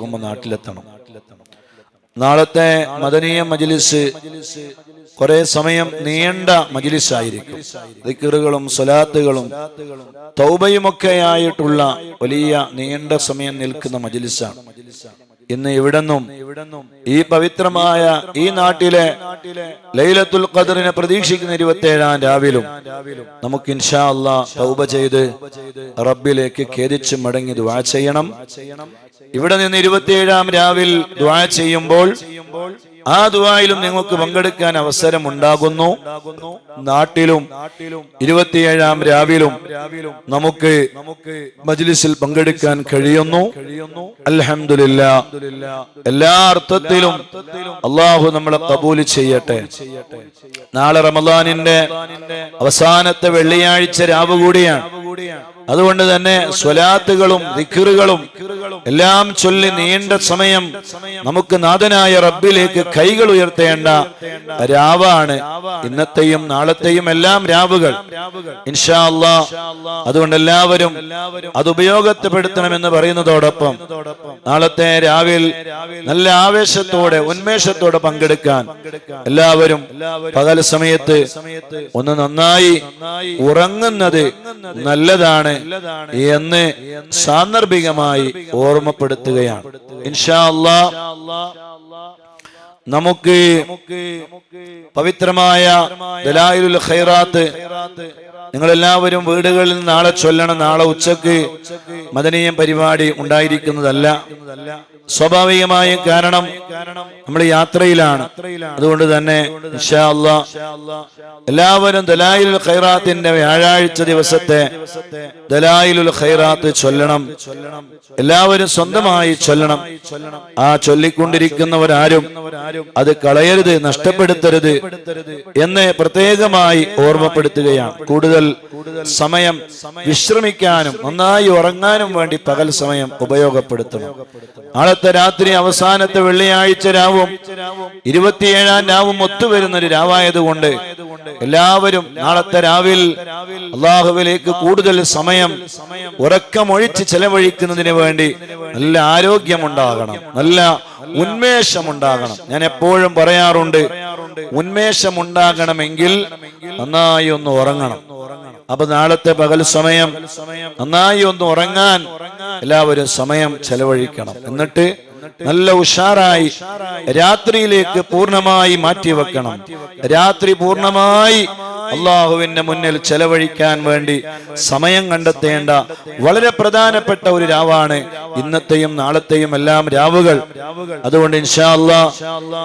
ആകുമ്പോൾ നാട്ടിലെത്തണം. നാളത്തെ മദനീയ മജ്ലിസ് കുറെ സമയം നീണ്ട മജിലിസായിരിക്കും. ദിക്കറുകളും സ്വലാത്തുകളും തൗബയുമൊക്കെ ആയിട്ടുള്ള വലിയ നീണ്ട സമയം നിൽക്കുന്ന മജിലിസാണ്. ഇന്ന് ഇവിടെന്നും ഈ പവിത്രമായ ഈ നാട്ടിലെ ലൈലത്തുൽ ഖദറിനെ പ്രതീക്ഷിക്കുന്ന ഇരുപത്തി ഏഴാം രാവിലും നമുക്ക് ഇൻഷാ അല്ലാ തൗബ ചെയ്ത് റബ്ബിലേക്ക് ഖേദിച്ച് മടങ്ങി ദുആ ചെയ്യണം. ഇവിടെ നിന്ന് ഇരുപത്തിയേഴാം രാവിൽ ദുആ ചെയ്യുമ്പോൾ ആ ദുവായിലും നിങ്ങൾക്ക് പങ്കെടുക്കാൻ അവസരം ഉണ്ടാകുന്നു നാട്ടിലും ഇരുപത്തിയേഴാം രാവിലും നമുക്ക് മജ്ലിസിൽ പങ്കെടുക്കാൻ കഴിയുന്നു. അലഹമില്ല എല്ലാ അർത്ഥത്തിലും അള്ളാഹു നമ്മളെ കബൂൽ ചെയ്യട്ടെ. നാളെ റമദാനിന്റെ അവസാനത്തെ വെള്ളിയാഴ്ച രാവ് കൂടിയാണ് അതുകൊണ്ട് തന്നെ സ്വലാത്തുകളും ദിക്കറുകളും എല്ലാം ചൊല്ലി നീണ്ട സമയം നമുക്ക് നാഥനായ റബ്ബിലേക്ക് കൈകൾ ഉയർത്തേണ്ട രാവാണ് ഇന്നത്തെയും നാളത്തെയും എല്ലാം രാവുകൾ. ഇൻഷാ അള്ളാ അതുകൊണ്ട് എല്ലാവരും അത് ഉപയോഗപ്പെടുത്തണമെന്ന് പറയുന്നതോടൊപ്പം നാളത്തെ രാവിൽ നല്ല ആവേശത്തോടെ ഉന്മേഷത്തോടെ പങ്കെടുക്കാൻ എല്ലാവരും പകൽ സമയത്ത് ഒന്ന് നന്നായി ഉറങ്ങുന്നത് നല്ലതാണ് എന്ന് സാന്ദർഭികമായി ഓർമ്മപ്പെടുത്തുകയാണ്. ഇൻഷാ നമുക്ക് പവിത്രമായ ദലായിലുൽ ഖൈറാത്ത് നിങ്ങൾ എല്ലാവരും വീടുകളിൽ നാളെ ചൊല്ലണം. നാളെ ഉച്ചയ്ക്ക് മദനീയം പരിപാടി ഉണ്ടായിരിക്കുന്നതല്ല. സ്വാഭാവികമായും കാരണം നമ്മൾ യാത്രയിലാണ്. അതുകൊണ്ട് തന്നെ എല്ലാവരും ദലായിലുൽ ഖൈറാത്തിന്റെ വ്യാഴാഴ്ച ദിവസത്തെ ദലായിലുൽ ഖൈറാത്ത് ചൊല്ലണം. എല്ലാവരും സ്വന്തമായി ചൊല്ലണം. ആ ചൊല്ലിക്കൊണ്ടിരിക്കുന്നവരാരും അത് കളയരുത് നഷ്ടപ്പെടുത്തരുത് എന്ന് പ്രത്യേകമായി ഓർമ്മപ്പെടുത്തുകയാണ്. കൂടുതൽ സമയം വിശ്രമിക്കാനും നന്നായി ഉറങ്ങാനും വേണ്ടി പകൽ സമയം ഉപയോഗപ്പെടുത്തണം. നാളത്തെ രാത്രി അവസാനത്തെ വെള്ളിയാഴ്ച രാവും ഇരുപത്തിയേഴാം രാവും ഒത്തുവരുന്ന ഒരു രാവായതുകൊണ്ട് എല്ലാവരും നാളത്തെ രാവിൽ അള്ളാഹുവിലേക്ക് കൂടുതൽ സമയം ഉറക്കമൊഴിച്ച് ചെലവഴിക്കുന്നതിന് വേണ്ടി നല്ല ആരോഗ്യമുണ്ടാകണം നല്ല ഉന്മേഷം ഉണ്ടാകണം ഞാൻ എപ്പോഴും പറയാറുണ്ട് ഉന്മേഷം ഉണ്ടാകണമെങ്കിൽ നന്നായി ഒന്ന് ഉറങ്ങണം. അപ്പൊ നാളത്തെ പകൽ സമയം നന്നായി ഒന്ന് ഉറങ്ങാൻ എല്ലാവരും സമയം ചെലവഴിക്കണം. എന്നിട്ട് നല്ല ഉഷാറായി രാത്രിയിലേക്ക് പൂർണമായി മാറ്റിവെക്കണം. രാത്രി പൂർണമായി അള്ളാഹുവിന്റെ മുന്നിൽ ചെലവഴിക്കാൻ വേണ്ടി സമയം കണ്ടെത്തേണ്ട വളരെ പ്രധാനപ്പെട്ട ഒരു രാവാണ്. ഇന്നത്തെയും നാളത്തെയും എല്ലാം രാവുകൾ. അതുകൊണ്ട് ഇൻഷാ അല്ലാ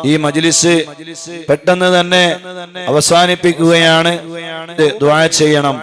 ഈ മജ്ലിസ് പെട്ടെന്ന് തന്നെ അവസാനിപ്പിക്കുകയാണ്. ദുആ ചെയ്യണം.